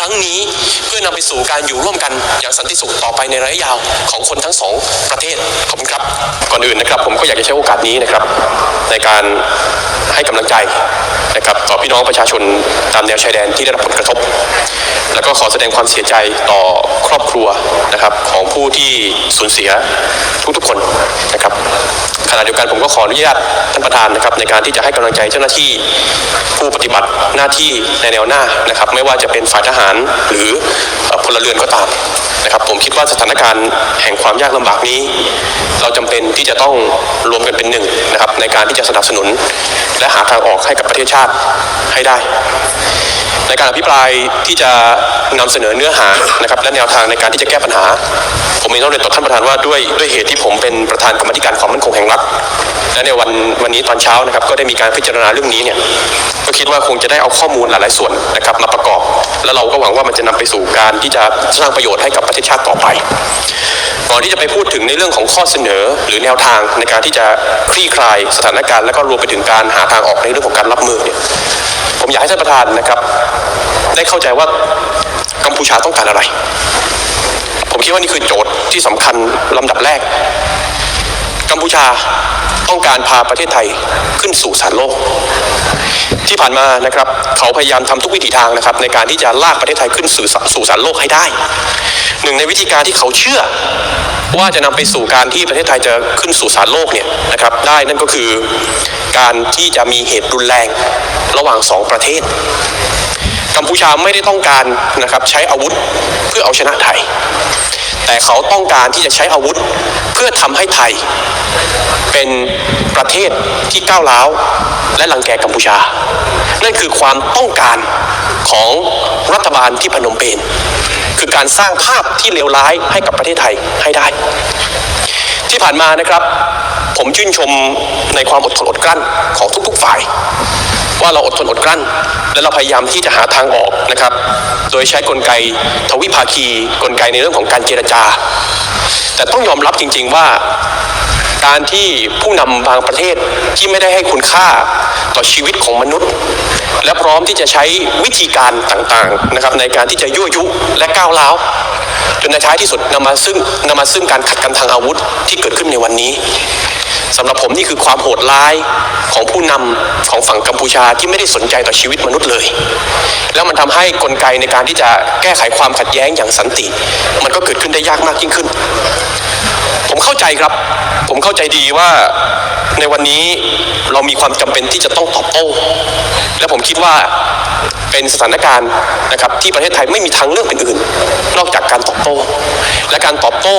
ครั้งนี้เพื่อนำไปสู่การอยู่ร่วมกันอย่างสันติสุขต่อไปในระยะยาวของคนทั้งสองประเทศขอบคุณครับ ก่อนอื่นนะครับ ผมก็อยากจะใช้โอกาสนี้นะครับ ในการให้กำลังใจนะครับต่อพี่น้องประชาชนตามแนวชายแดนที่ได้รับผลกระทบ แล้วก็ขอแสดงความเสียใจต่อครอบครัวนะครับของผู้ที่สูญเสียทุกๆคนนะครับขณะเดียวกันผมก็ขออนุญาตท่านประธานนะครับในการที่จะให้กำลังใจเจ้าหน้าที่ผู้ปฏิบัติหน้าที่ในแนวหน้านะครับ ไม่ว่าจะเป็นฝ่ายทหารหรือพลเรือนก็ตามนะครับผมคิดว่าสถานการณ์แห่งความยากลำบากนี้ เราจำเป็นที่จะต้องรวมกันเป็นหนึ่งนะครับในการที่จะสนับสนุน และหาทางออกให้กับประเทศชาติให้ได้ ในการอภิปรายที่จะนำเสนอเนื้อหานะครับและแนวทางในการที่จะแก้ปัญหา ผมเองต้องเรียนต่อท่านประธานว่าด้วยด้วยเหตุที่ผมเป็นประธานกรรมธิการความมั่นคงแห่งรัฐและในวันวันนี้ตอนเช้านะครับก็ได้มีการพิจารณาเรื่องนี้เนี่ยก็คิดว่าคงจะได้เอาข้อมูลหลาย ๆ ส่วนนะครับมาประกอบ แล้วเราก็หวังว่ามันจะนำไปสู่การที่จะสร้างประโยชน์ให้กับประเทศชาติต่อไปก่อนที่จะไปพูดถึงในเรื่องของข้อเสนอหรือแนวทางในการที่จะคลี่คลายสถานการณ์ และก็รวมไปถึงการหาทางออกในเรื่องของการรับมือเนี่ย ผมอยากให้ท่านประธานนะครับ ได้เข้าใจว่ากัมพูชาต้องการอะไร ผมคิดว่านี่คือโจทย์ที่สำคัญลำดับแรก กัมพูชา ต้องการพาประเทศไทยขึ้นสู่ศาลโลก ที่ผ่านมานะครับ เขาพยายามทำทุกวิถีทางนะครับ ในการที่จะลากประเทศไทยขึ้นสู่สู่ศาลโลกให้ได้ หนึ่งในวิธีการที่เขาเชื่อ ว่าจะนำไปสู่การที่ประเทศไทยจะขึ้นสู่ศาลโลกเนี่ยนะครับ ได้นั่นก็คือการที่จะมีเหตุรุนแรงระหว่างสองประเทศ กัมพูชาไม่ได้ต้องการนะครับใช้อาวุธเพื่อเอาชนะไทย แต่เขาต้องการที่จะใช้อาวุธเพื่อทำให้ไทย เป็นประเทศที่ก้าวร้าวและรังแกกัมพูชา นั่นคือความต้องการของรัฐบาลที่พนมเปญคือการสร้างภาพที่เลวร้ายให้กับประเทศไทยให้ได้ ที่ผ่านมานะครับ ผมชื่นชมในความอดทนอดกลั้นของทุกๆฝ่าย ว่าเราอดทนอดกลั้น และเราพยายามที่จะหาทางออกนะครับ โดยใช้กลไกทวิภาคี กลไกในเรื่องของการเจรจา แต่ต้องยอมรับจริง ๆว่าการที่ผู้นำบางประเทศที่ไม่ได้ให้คุณค่าต่อชีวิตของมนุษย์ และพร้อมที่จะใช้วิธีการต่างๆนะครับในการที่จะยั่วยุและก้าวร้าวจนในท้ายที่สุดนำมาซึ่งนำมาซึ่งการขัดกันทางอาวุธที่เกิดขึ้นในวันนี้ สำหรับผมนี่คือความโหดร้ายของผู้นำของฝั่งกัมพูชาที่ไม่ได้สนใจต่อชีวิตมนุษย์เลย แล้วมันทำให้กลไกในการที่จะแก้ไขความขัดแย้งอย่างสันติ มันก็เกิดขึ้นได้ยากมากยิ่งขึ้น ผมเข้าใจครับ ผมเข้าใจดีว่าในวันนี้เรามีความจำเป็นที่จะต้องตอบโต้และผมคิดว่า เป็นสถานการณ์นะครับที่ประเทศไทยไม่มีทางเลือกเป็นอื่น นอกจากการตอบโต้ และการตอบโต้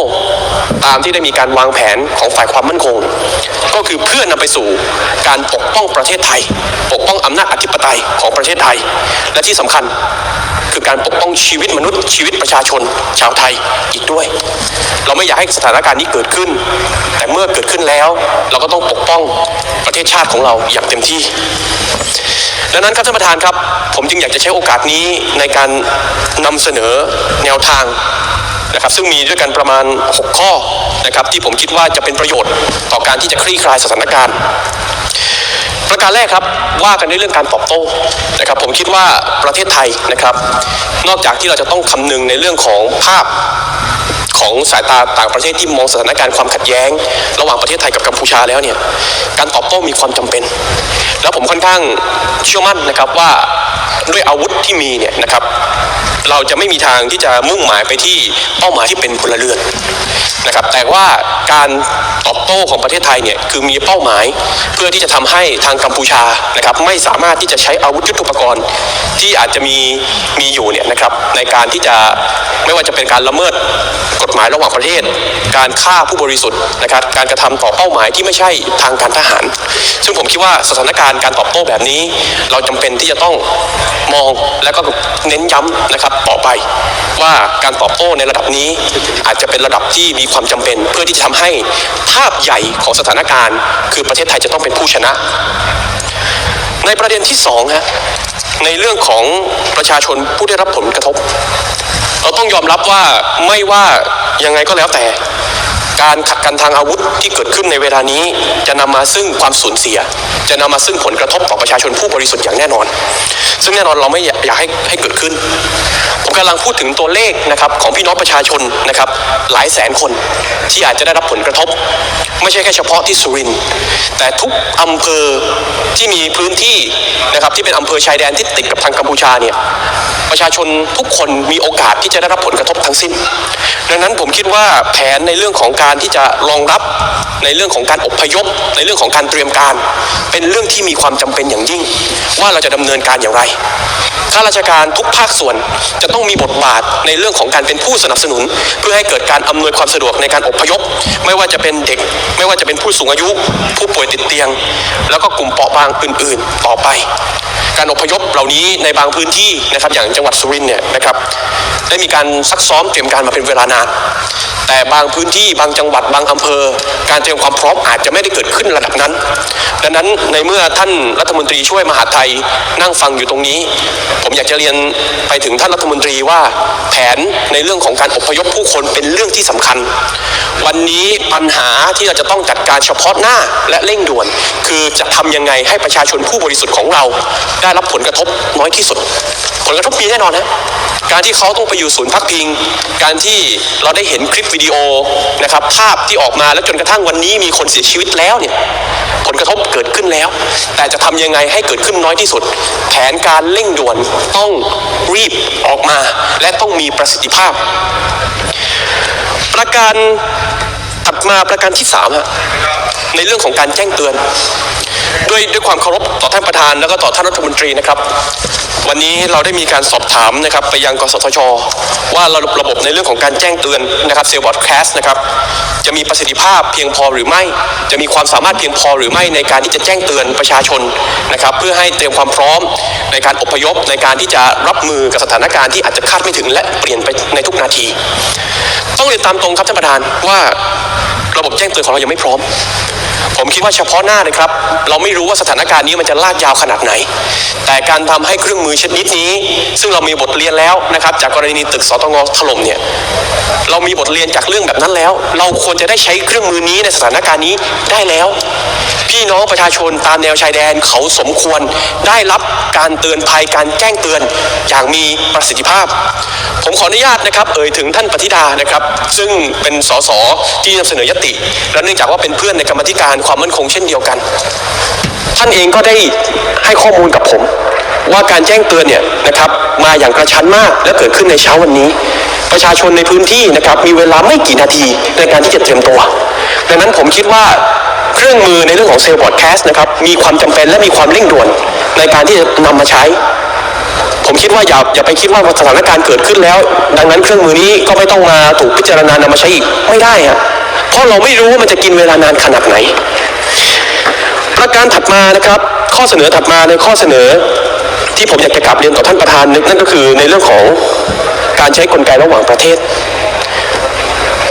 ตามที่ได้มีการวางแผนของฝ่ายความมั่นคง ก็คือเพื่อนำไปสู่การปกป้องประเทศไทย ปกป้องอำนาจอธิปไตยของประเทศไทย และที่สำคัญคือการปกป้องชีวิตมนุษย์ชีวิตประชาชน ชาวไทยอีกด้วย เราไม่อยากให้สถานการณ์นี้เกิดขึ้น แต่เมื่อเกิดขึ้นแล้ว เราก็ต้องปกป้องประเทศชาติของเราอย่างเต็มที่ ดังนั้นครับท่านประธานครับ ผมจึงอยากจะใช้โอกาสนี้ในการนำเสนอแนวทางนะครับซึ่งมีด้วยกันประมาณ 6 ข้อนะครับที่ผมคิดว่าจะเป็นประโยชน์ต่อการที่จะคลี่คลายสถานการณ์ ประการแรกครับว่ากันในเรื่องการตอบโต้นะครับผมคิดว่าประเทศไทยนะครับ นอกจากที่เราจะต้องคำนึงในเรื่องของภาพของสายตาต่างประเทศที่มองสถานการณ์ความขัดแย้ง ระหว่างประเทศไทยกับกัมพูชาแล้วเนี่ยการตอบโต้มีความจำเป็น แล้วผมค่อนข้างเชื่อมั่นนะครับว่า ด้วยอาวุธที่มีเนี่ยนะครับ เราจะไม่มีทางที่จะมุ่งหมายไปที่เป้าหมายที่เป็นพลเรือนนะครับ แต่ว่าการตอบโต้ของประเทศไทยเนี่ยคือมีเป้าหมายเพื่อที่จะทำให้ทางกัมพูชานะครับ ไม่สามารถที่จะใช้อาวุธยุทโธปกรณ์ที่อาจจะมีมีอยู่เนี่ยนะครับในการที่จะไม่ว่าจะเป็นการละเมิดกฎหมายระหว่างประเทศ การฆ่าผู้บริสุทธิ์นะครับ การกระทำต่อเป้าหมายที่ไม่ใช่ทางการทหาร ซึ่งผมคิดว่าสถานการณ์การตอบโต้แบบนี้ เราจำเป็นที่จะต้องมองและก็เน้นย้ำนะครับต่อไป ว่าการตอบโต้ในระดับนี้ อาจจะเป็นระดับที่มีความจำเป็น เพื่อที่จะทำให้ภาพใหญ่ของสถานการณ์ คือประเทศไทยจะต้องเป็นผู้ชนะ ในประเด็นที่สองฮะในเรื่องของประชาชนผู้ได้รับผลกระทบ เราต้องยอมรับว่าไม่ว่ายังไงก็แล้วแต่ การขัดกันทางอาวุธที่เกิดขึ้นในเวลานี้จะนำมาซึ่งความสูญเสีย จะนำมาซึ่งผลกระทบต่อประชาชนผู้บริสุทธิ์อย่างแน่นอน ซึ่งแน่นอนเราไม่อยากให้ให้เกิดขึ้น ผมกำลังพูดถึงตัวเลขนะครับของพี่น้องประชาชนนะครับหลายแสนคนที่อาจจะได้รับผลกระทบ ไม่ใช่แค่เฉพาะที่สุรินทร์แต่ทุกอำเภอที่มีพื้นที่นะครับที่เป็นอำเภอชายแดนที่ติดกับทางกัมพูชาเนี่ยประชาชนทุกคนมีโอกาสที่จะได้รับผลกระทบทั้งสิ้น ดังนั้นผมคิดว่าแผนในเรื่องของการการที่จะรองรับในเรื่องของการอพยพ ในเรื่องของการเตรียมการ เป็นเรื่องที่มีความจำเป็นอย่างยิ่ง ว่าเราจะดำเนินการอย่างไรข้าราชการทุกภาคส่วนจะต้องมีบทบาทในเรื่องของการเป็นผู้สนับสนุน เพื่อให้เกิดการอำนวยความสะดวกในการอพยพ ไม่ว่าจะเป็นเด็ก ไม่ว่าจะเป็นผู้สูงอายุ ผู้ป่วยติดเตียง แล้วก็กลุ่มเปราะบางอื่น ๆ ต่อไป การอพยพเหล่านี้ในบางพื้นที่นะครับอย่างจังหวัดสุรินทร์เนี่ยนะครับได้มีการซักซ้อมเตรียมการมาเป็นเวลานาน แต่บางพื้นที่บางจังังหวัดบางอำเภอ การเตรียมความพร้อมอาจจะไม่ได้เกิดขึ้นระดับนั้น ดังนั้นในเมื่อท่านรัฐมนตรีช่วยมหาไทยนั่งฟังอยู่ตรงนี้ ผมอยากจะเรียนไปถึงท่านรัฐมนตรีว่าแผนในเรื่องของการอพยพผู้คนเป็นเรื่องที่สำคัญ วันนี้ปัญหาที่เราจะต้องจัดการเฉพาะหน้าและเร่งด่วน คือจะทำยังไงให้ประชาชนผู้บริสุทธิ์ของเรา ได้รับผลกระทบน้อยที่สุดผลกระทบมีแน่นอนนะการที่เขาต้องไปอยู่ศูนย์พักพิง การที่เราได้เห็นคลิปวิดีโอนะครับภาพที่ออกมาแล้วจนกระทั่งวันนี้มีคนเสียชีวิตแล้วเนี่ยผลกระทบเกิดขึ้นแล้ว แต่จะทำยังไงให้เกิดขึ้นน้อยที่สุด แผนการเร่งด่วนต้องรีบออกมา และต้องมีประสิทธิภาพ ประการถัดมาประการที่สามฮะในเรื่องของการแจ้งเตือน ด้วยด้วยความเคารพต่อท่านประธานแล้วก็ต่อท่านรัฐมนตรีนะครับ วันนี้เราได้มีการสอบถามนะครับไปยังกสทช ว่าระบบระบบในเรื่องของการแจ้งเตือนนะครับเซลบอร์ดแคสนะครับจะมีประสิทธิภาพเพียงพอหรือไม่ จะมีความสามารถเพียงพอหรือไม่ในการที่จะแจ้งเตือนประชาชนนะครับเพื่อให้เตรียมความพร้อมในการอพยพในการที่จะรับมือกับสถานการณ์ที่อาจจะคาดไม่ถึงและเปลี่ยนไปในทุกนาที ต้องเรียนตามตรงครับท่านประธานว่า ระบบแจ้งเตือนของเรายังไม่พร้อม ผมคิดว่าเฉพาะหน้าเลยครับ เราไม่รู้ว่าสถานการณ์นี้มันจะลากยาวขนาดไหน แต่การทำให้เครื่องมือชนิดนี้ ซึ่งเรามีบทเรียนแล้วนะครับ จากกรณีตึกสตงถล่มเนี่ยเรามีบทเรียนจากเรื่องแบบนั้นแล้ว เราควรจะได้ใช้เครื่องมือนี้ในสถานการณ์นี้ได้แล้ว พี่น้องประชาชนตามแนวชายแดนเขาสมควรได้รับการเตือนภัยการแจ้งเตือนอย่างมีประสิทธิภาพ ผมขออนุญาตนะครับ เอ่ยถึงท่านปฏิดานะครับ ซึ่งเป็นสสที่นำเสนอยติ และเนื่องจากว่าเป็นเพื่อนในกรรมธิการความมั่นคงเช่นเดียวกัน ท่านเองก็ได้ให้ข้อมูลกับผม ว่าการแจ้งเตือนเนี่ยนะครับมาอย่างกระชั้นมากและเกิดขึ้นในเช้าวันนี้ ประชาชนในพื้นที่นะครับมีเวลาไม่กี่นาทีในการที่จะเตรียมตัว ดังนั้นผมคิดว่า เครื่องมือในเรื่องของเซลล์บอร์ดแคสต์นะครับมีความจำเป็นและมีความเร่งด่วนในการที่จะนำมาใช้ ผมคิดว่าอย่าอย่าไปคิดว่าสถานการณ์เกิดขึ้นแล้ว ดังนั้นเครื่องมือนี้ก็ไม่ต้องมาถูกพิจารณานำมาใช้อีกไม่ได้อะเพราะเราไม่รู้ว่ามันจะกินเวลานานขนาดไหน ประการถัดมานะครับ ข้อเสนอถัดมาในข้อเสนอ ที่ผมอยากจะกลับเรียนต่อท่านประธานนั่นก็คือในเรื่องของการใช้กลไกระหว่างประเทศ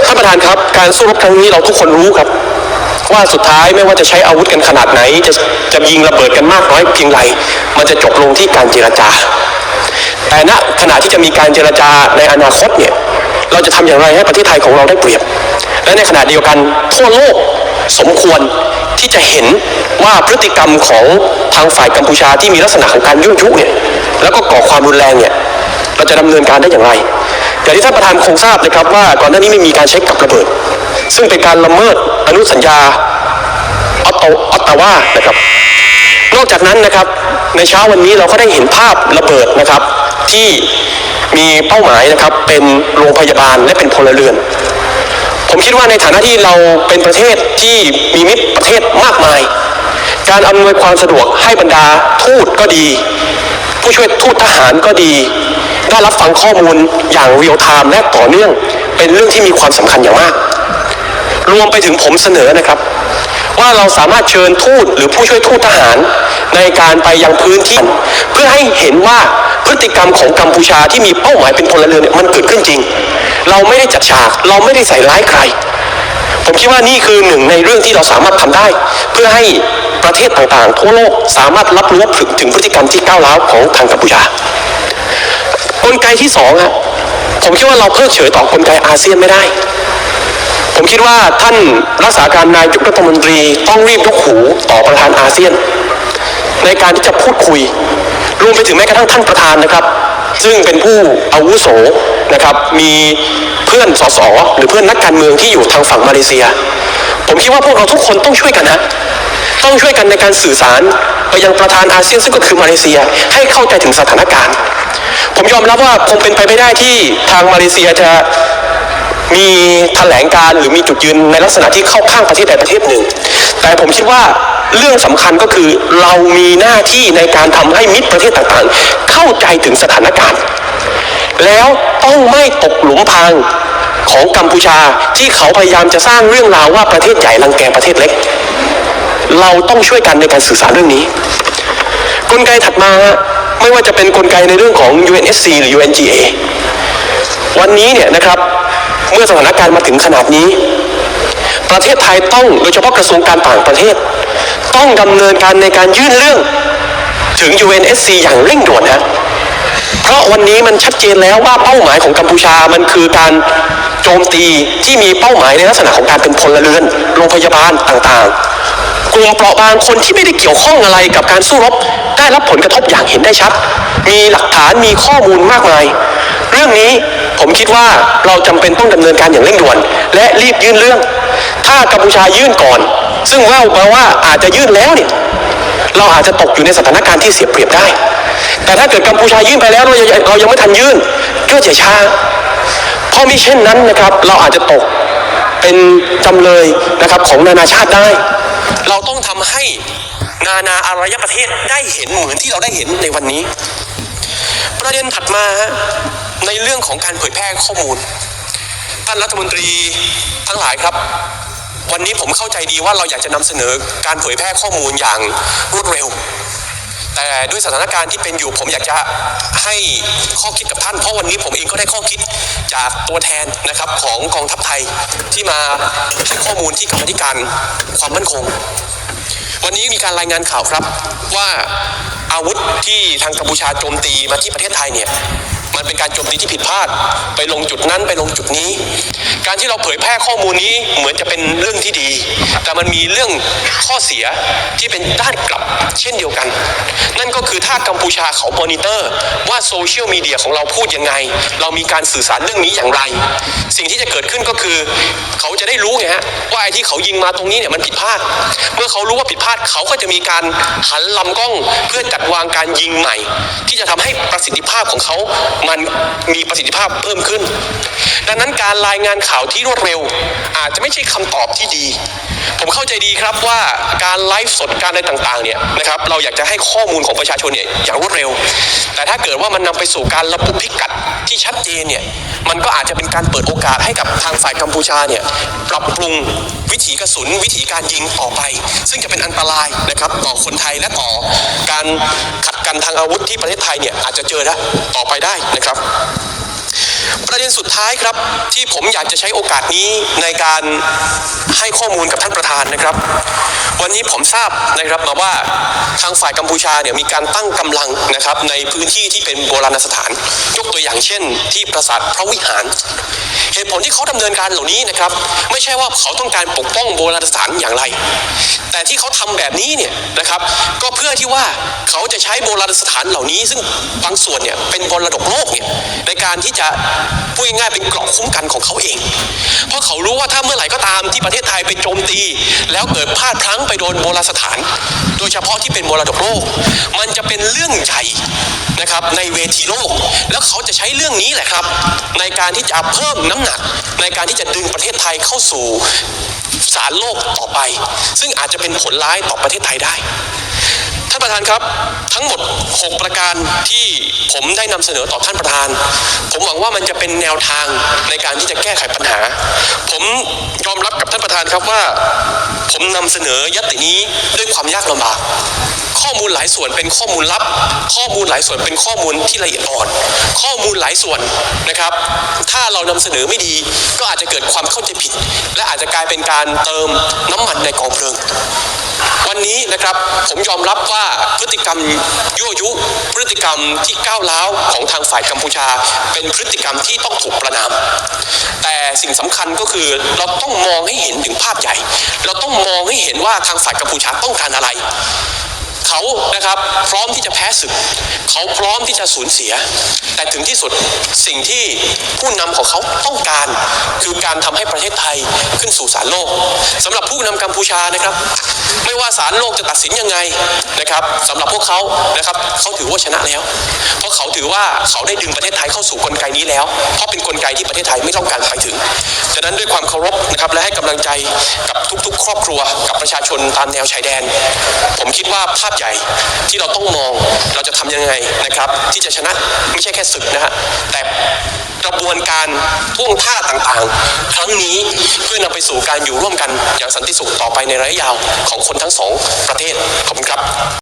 ท่านประธานครับ การสู้รบครั้งนี้เราทุกคนรู้ครับ ว่าสุดท้ายไม่ว่าจะใช้อาวุธกันขนาดไหน จะจะยิงระเบิดกันมากน้อยเพียงไรมันจะจบลงที่การเจรจา แต่ณขณะที่จะมีการเจรจาในอนาคตเนี่ยเราจะทำอย่างไรให้ประเทศไทยของเราได้เปรียบ และในขณะเดียวกันทั่วโลกสมควรที่จะเห็นว่าพฤติกรรมของทางฝ่ายกัมพูชาที่มีลักษณะของการยั่วยุเนี่ยแล้วก็ก่อความรุนแรงเนี่ยเราจะดำเนินการได้อย่างไรอย่างที่ท่านประธานคงทราบนะครับว่าก่อนหน้านี้ไม่มีการใช้กับระเบิด ซึ่งเป็นการละเมิดอนุสัญญาออตโตออตตาวานะครับ นอกจากนั้นนะครับในเช้าวันนี้เราก็ได้เห็นภาพระเบิดนะครับ ที่มีเป้าหมายนะครับเป็นโรงพยาบาลและเป็นพลเรือน ผมคิดว่าในฐานะที่เราเป็นประเทศที่มีมิตรประเทศมากมาย การอำนวยความสะดวกให้บรรดาทูตก็ดี ผู้ช่วยทูตทหารก็ดี ได้รับฟังข้อมูลอย่างเรียลไทม์และต่อเนื่อง เป็นเรื่องที่มีความสำคัญอย่างมาก รวมไปถึงผมเสนอนะครับ ว่าเราสามารถเชิญทูตหรือผู้ช่วยทูตทหาร ในการไปยังพื้นที่ เพื่อให้เห็นว่าพฤติกรรมของกัมพูชาที่มีเป้าหมายเป็นพลเรือนเนี่ยมันเกิดขึ้นจริง เราไม่ได้จัดฉาก เราไม่ได้ใส่ร้ายใคร ผมคิดว่านี่คือหนึ่งในเรื่องที่เราสามารถทำได้ เพื่อให้ประเทศต่างๆ ทั่วโลกสามารถรับรู้ถึงถึงพฤติกรรมที่ก้าวร้าวของทางกัมพูชากลไกที่สองอะผมคิดว่าเราเพิกเฉยต่อกลไกอาเซียนไม่ได้ ผมคิดว่าท่านรักษาการนายกรัฐมนตรีต้องรีบยกหูต่อประธานอาเซียน ในการที่จะพูดคุย รวมไปถึงแม้กระทั่งท่านประธานนะครับ ซึ่งเป็นผู้อาวุโสนะครับ มีเพื่อนสสหรือเพื่อนนักการเมืองที่อยู่ทางฝั่งมาเลเซีย ผมคิดว่าพวกเราทุกคนต้องช่วยกันนะต้องช่วยกันในการสื่อสารไปยังประธานอาเซียนซึ่งก็คือมาเลเซียให้เข้าใจถึงสถานการณ์ ผมยอมรับว่าคงเป็นไปไม่ได้ที่ทางมาเลเซียจะ มีแถลงการหรือมีจุดยืนในลักษณะที่เข้าข้างประเทศใดประเทศหนึ่ง แต่ผมคิดว่าเรื่องสำคัญก็คือเรามีหน้าที่ในการทำให้มิตรประเทศต่างๆ เข้าใจถึงสถานการณ์ แล้วต้องไม่ตกหลุมพรางของกัมพูชาที่เขาพยายามจะสร้างเรื่องราวว่าประเทศใหญ่รังแกประเทศเล็ก เราต้องช่วยกันในการสื่อสารเรื่องนี้ กลไกถัดมาไม่ว่าจะเป็นกลไกในเรื่องของ UNSC หรือ UNGA วันนี้เนี่ยนะครับ เมื่อสถานการณ์มาถึงขนาดนี้ ประเทศไทยต้องโดยเฉพาะกระทรวงการต่างประเทศ ต้องดำเนินการในการยื่นเรื่องถึง UNSC อย่างเร่งด่วนนะเพราะวันนี้มันชัดเจนแล้วว่าเป้าหมายของกัมพูชามันคือการโจมตีที่มีเป้าหมายในลักษณะของการเป็นพลเรือนโรงพยาบาลต่างๆ กลุ่มเปราะบางคนที่ไม่ได้เกี่ยวข้องอะไรกับการสู้รบ ได้รับผลกระทบอย่างเห็นได้ชัด มีหลักฐานมีข้อมูลมากมาย เรื่องนี้ ผมคิดว่าเราจำเป็นต้องดำเนินการอย่างเร่งด่วน และรีบยื่นเรื่อง ถ้ากัมพูชายื่นก่อน ซึ่งแว่วมาว่าอาจจะยื่นแล้วเนี่ยเราอาจจะตกอยู่ในสถานการณ์ที่เสียเปรียบได้ แต่ถ้าเกิดกัมพูชายื่นไปแล้วเราเรายังไม่ทันยื่นก็จะช้าเพราะมิเช่นนั้นนะครับ เราอาจจะตกเป็นจำเลยนะครับของนานาชาติได้ เราต้องทำให้นานาอารยประเทศได้เห็นเหมือนที่เราได้เห็นในวันนี้ ประเด็นถัดมาฮะในเรื่องของการเผยแพร่ข้อมูล ท่านรัฐมนตรีทั้งหลายครับ วันนี้ผมเข้าใจดีว่าเราอยากจะนำเสนอการเผยแพร่ข้อมูลอย่างรวดเร็ว แต่ด้วยสถานการณ์ที่เป็นอยู่ผมอยากจะให้ข้อคิดกับท่าน เพราะวันนี้ผมเองก็ได้ข้อคิดจากตัวแทนนะครับของกองทัพไทยที่มาให้ข้อมูลที่กรรมธิการความมั่นคง วันนี้มีการรายงานข่าวครับว่า อาวุธที่ทางกัมพูชาโจมตีมาที่ประเทศไทยเนี่ยมันเป็นการโจมตีที่ผิดพลาด ไปลงจุดนั้นไปลงจุดนี้ การที่เราเผยแพร่ข้อมูลนี้เหมือนจะเป็นเรื่องที่ดี แต่มันมีเรื่องข้อเสียที่เป็นด้านกลับเช่นเดียวกัน นั่นก็คือถ้ากัมพูชาเขามอนิเตอร์ ว่าโซเชียลมีเดียของเราพูดยังไง เรามีการสื่อสารเรื่องนี้อย่างไร สิ่งที่จะเกิดขึ้นก็คือ เขาจะได้รู้ไงฮะว่าไอ้ที่เขายิงมาตรงนี้เนี่ยมันผิดพลาด เมื่อเขารู้ว่าผิดพลาดเขาก็จะมีการหันลำกล้องเพื่อจัดวางการยิงใหม่ ที่จะทำให้ประสิทธิภาพของเขามันมีประสิทธิภาพเพิ่มขึ้น ดังนั้นการรายงานข่าวที่รวดเร็ว อาจจะไม่ใช่คำตอบที่ดี ผมเข้าใจดีครับว่าการไลฟ์สดการอะไรต่างๆเนี่ยนะครับเราอยากจะให้ข้อมูลของประชาชนเนี่ยอย่างรวดเร็ว แต่ถ้าเกิดว่ามันนำไปสู่การระบุพิกัดที่ชัดเจนเนี่ยมันก็อาจจะเป็นการเปิดโอกาสให้กับทางฝ่ายกัมพูชาเนี่ยปรับปรุงวิถีกระสุนวิถีการยิงต่อไป ซึ่งจะเป็นอันตรายนะครับต่อคนไทยและต่อการขัดกันทางอาวุธที่ประเทศไทยเนี่ยอาจจะเจอได้ต่อไปได้นะครับ ประเด็นสุดท้ายครับที่ผมอยากจะใช้โอกาสนี้ในการให้ข้อมูลกับท่านประธานนะครับ วันนี้ผมทราบนะครับมาว่าทางฝ่ายกัมพูชาเนี่ยมีการตั้งกำลังนะครับในพื้นที่ที่เป็นโบราณสถาน ยกตัวอย่างเช่น ที่ปราสาทพระวิหาร เหตุผลที่เขาดำเนินการเหล่านี้นะครับ ไม่ใช่ว่าเขาต้องการปกป้องโบราณสถานอย่างไร แต่ที่เขาทำแบบนี้เนี่ยนะครับก็เพื่อที่ว่าเขาจะใช้โบราณสถานเหล่านี้ ซึ่งบางส่วนเนี่ยเป็นมรดกโลกเนี่ยในการที่จะพูดง่ายๆเป็นเกราะคุ้มกันของเขาเอง เพราะเขารู้ว่าถ้าเมื่อไหร่ก็ตามที่ประเทศไทยไปโจมตี แล้วเกิดพลาดพลั้งไปโดนโบราณสถาน โดยเฉพาะที่เป็นมรดกโลก มันจะเป็นเรื่องใหญ่นะครับในเวทีโลก แล้วเขาจะใช้เรื่องนี้แหละครับ ในการที่จะเพิ่มน้ำหนัก ในการที่จะดึงประเทศไทยเข้าสู่สารโลกต่อไป ซึ่งอาจจะเป็นผลร้ายต่อประเทศไทยได้ ท่านประธานครับ ทั้งหมด 6 ประการที่ผมได้นำเสนอต่อท่านประธาน ผมหวังว่ามันจะเป็นแนวทางในการที่จะแก้ไขปัญหา ผมยอมรับกับท่านประธานครับว่า ผมนำเสนอยตินี้ด้วยความยากลำบากข้อมูลหลายส่วนเป็นข้อมูลลับ ข้อมูลหลายส่วนเป็นข้อมูลที่ละเอียดอ่อน ข้อมูลหลายส่วนนะครับ ถ้าเรานำเสนอไม่ดี ก็อาจจะเกิดความเข้าใจผิด และอาจจะกลายเป็นการเติมน้ำมันในกองเพลิง วันนี้นะครับผมยอมรับว่าพฤติกรรมยั่วยุ พฤติกรรมที่ก้าวร้าวของทางฝ่ายกัมพูชา เป็นพฤติกรรมที่ต้องถูกประนาม แต่สิ่งสำคัญก็คือเราต้องมองให้เห็นถึงภาพใหญ่ เราต้องมองให้เห็นว่าทางฝ่ายกัมพูชาต้องการอะไร เขานะครับพร้อมที่จะแพ้ศึก เขาพร้อมที่จะสูญเสีย แต่ถึงที่สุดสิ่งที่ผู้นำของเขาต้องการ คือการทำให้ประเทศไทยขึ้นสู่ศาลโลกสำหรับผู้นำกัมพูชานะครับ ไม่ว่าศาลโลกจะตัดสินยังไงนะครับสำหรับพวกเขานะครับเขาถือว่าชนะแล้ว เพราะเขาถือว่าเขาได้ดึงประเทศไทยเข้าสู่กลไกนี้แล้ว เพราะเป็นกลไกที่ประเทศไทยไม่ต้องการไปถึงฉะนั้นด้วยความเคารพนะครับและให้กำลังใจกับทุกๆ ครอบครัวกับประชาชนตามแนวชายแดน ผมคิดว่าภาพใหญ่ที่เราต้องมองเราจะทำยังไงนะครับ ที่จะชนะไม่ใช่แค่ศึกนะฮะแต่กระบวนการท่วงท่าต่างๆ ครั้งนี้เพื่อนำไปสู่การอยู่ร่วมกันอย่างสันติสุขต่อไปในระยะยาวของคนทั้งสองประเทศขอบคุณครับ